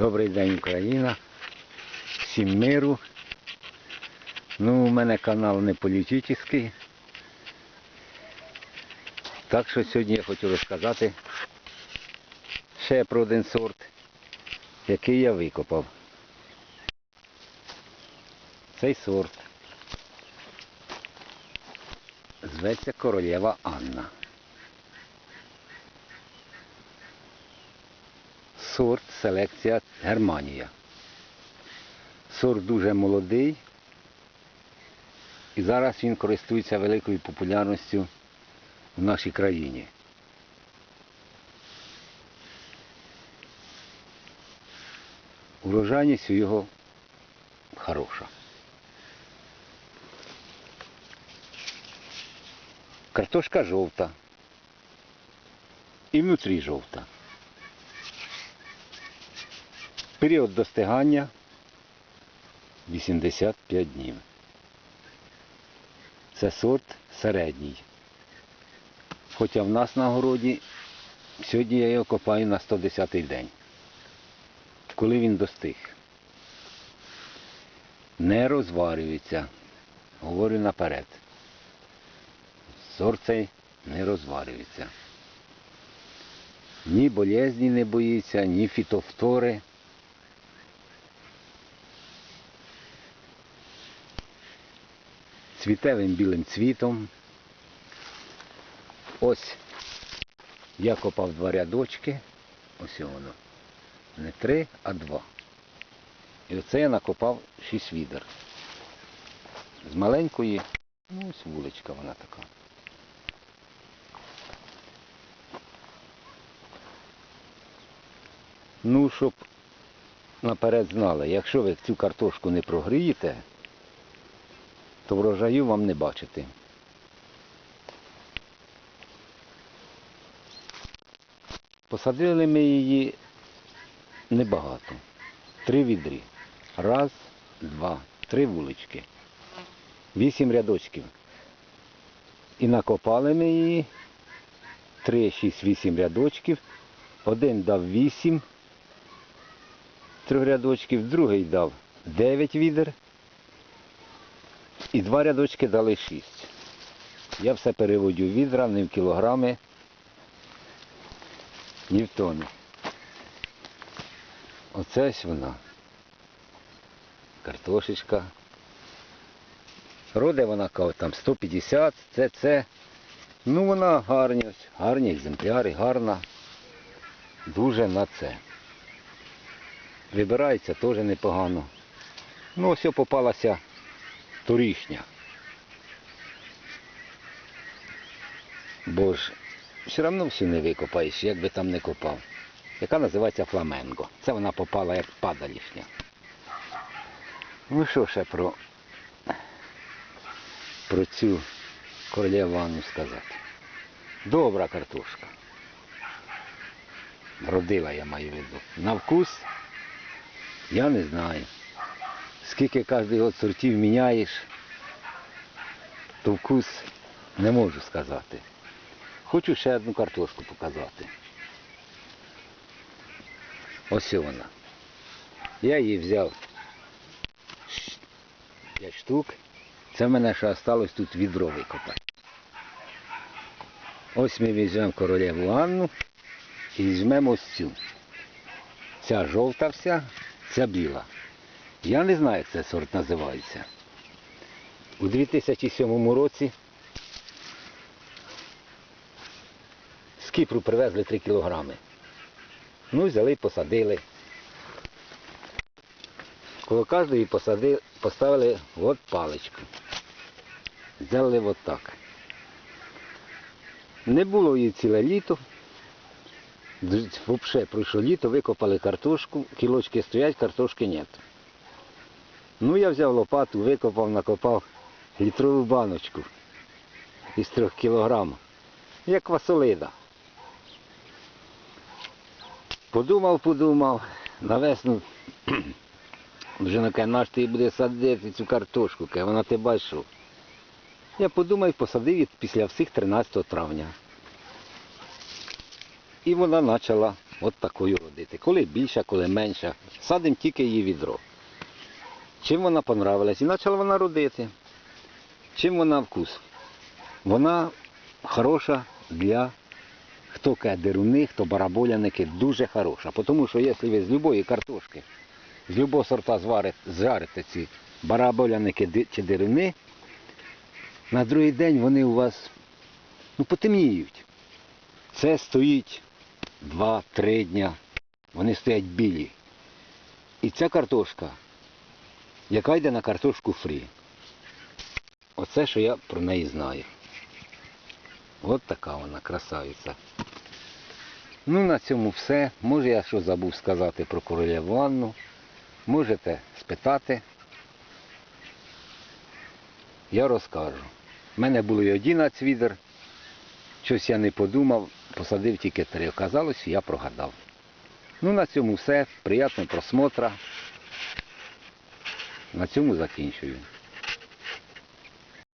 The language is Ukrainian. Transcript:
Добрий день, Україна. Всім миру. Ну, у мене канал не політичний. Так що сьогодні я хочу розказати ще про один сорт, який я викопав. Цей сорт зветься королева Анна. Сорт селекція Германія. Сорт дуже молодий і зараз він користується великою популярністю в нашій країні. Урожайність у його хороша. Картошка жовта. І внутрі жовта. Період достигання 85 днів. Це сорт середній. Хоча в нас на городі сьогодні я його копаю на 110-й день. Коли він достиг. Не розварюється. Говорю наперед. Сорт цей не розварюється. Ні болезні не боїться, ні фітофтори. Цвітевим білим цвітом. Ось я копав два рядочки. Ось воно. Не три, а два. І оце я накопав шість відер. З маленької, ну ось вуличка вона така. Ну, щоб наперед знали, якщо ви цю картошку не прогрієте, то врожаю вам не бачити. Посадили ми її небагато. Три відрі. Раз, два, три вулички. Вісім рядочків. І накопали ми її. Три, шість, вісім рядочків. Один дав вісім трьох рядочків, другий дав дев'ять відер. І два рядочки дали шість. Я все переводю в відра, не в кілограми, ні в тони. Оце ось вона. Картошечка. Роде вона там 150, це. Ну вона гарні, гарні екземпляри, гарна. Дуже на це. Вибирається теж непогано. Ну ось попалася торішня. Бо ж все одно всю не викопаєш, як би там не копав. Яка називається фламенго. Це вона попала як падалішня. Ну що ще про, про цю королеву сказати? Добра картошка. Родила я маю виду. На вкус я не знаю. Скільки кожен сортів міняєш, то вкус не можу сказати. Хочу ще одну картошку показати. Ось вона. Я її взяв 5 штук. Це в мене ще залишилось тут відро викопати. Ось ми візьмемо королеву Анну і візьмемо ось цю. Ця жовта вся, ця біла. Я не знаю, як цей сорт називається. У 2007 році з Кіпру привезли 3 кілограми. Ну, взяли і посадили. Коло кожної посадили, поставили от паличку. Взяли от так. Не було її ціле літо. Взагалі пройшло літо, викопали картошку, кілочки стоять, картошки нет. Ну я взяв лопату, викопав, накопав літрову баночку із трьох кілограм. Як васолида. Подумав, подумав, на весну вже на наш ти буде садити цю картошку, каже, вона ти бачив. Я подумав посадив її після всіх 13 травня. І вона почала от такою родити. Коли більша, коли менша. Садимо тільки її відро. Чим вона понравилась? І почала вона родити. Чим вона вкус? Вона хороша для хто кедеруни, хто бараболяники, дуже хороша. Тому що якщо ви з любої картошки, з любого сорта зварите, зжарите ці бараболяники чи деруни, на другий день вони у вас ну, потемніють. Це стоїть 2-3 дня. Вони стоять білі. І ця картошка, яка йде на картошку фрі. Оце, що я про неї знаю. От така вона красавиця. Ну, на цьому все. Може я що забув сказати про королеву Анну. Можете спитати. Я розкажу. У мене було і 11 відер. Щось я не подумав, посадив тільки три. Оказалось, я прогадав. Ну, на цьому все. Приятного просмотра. На цьому закінчую.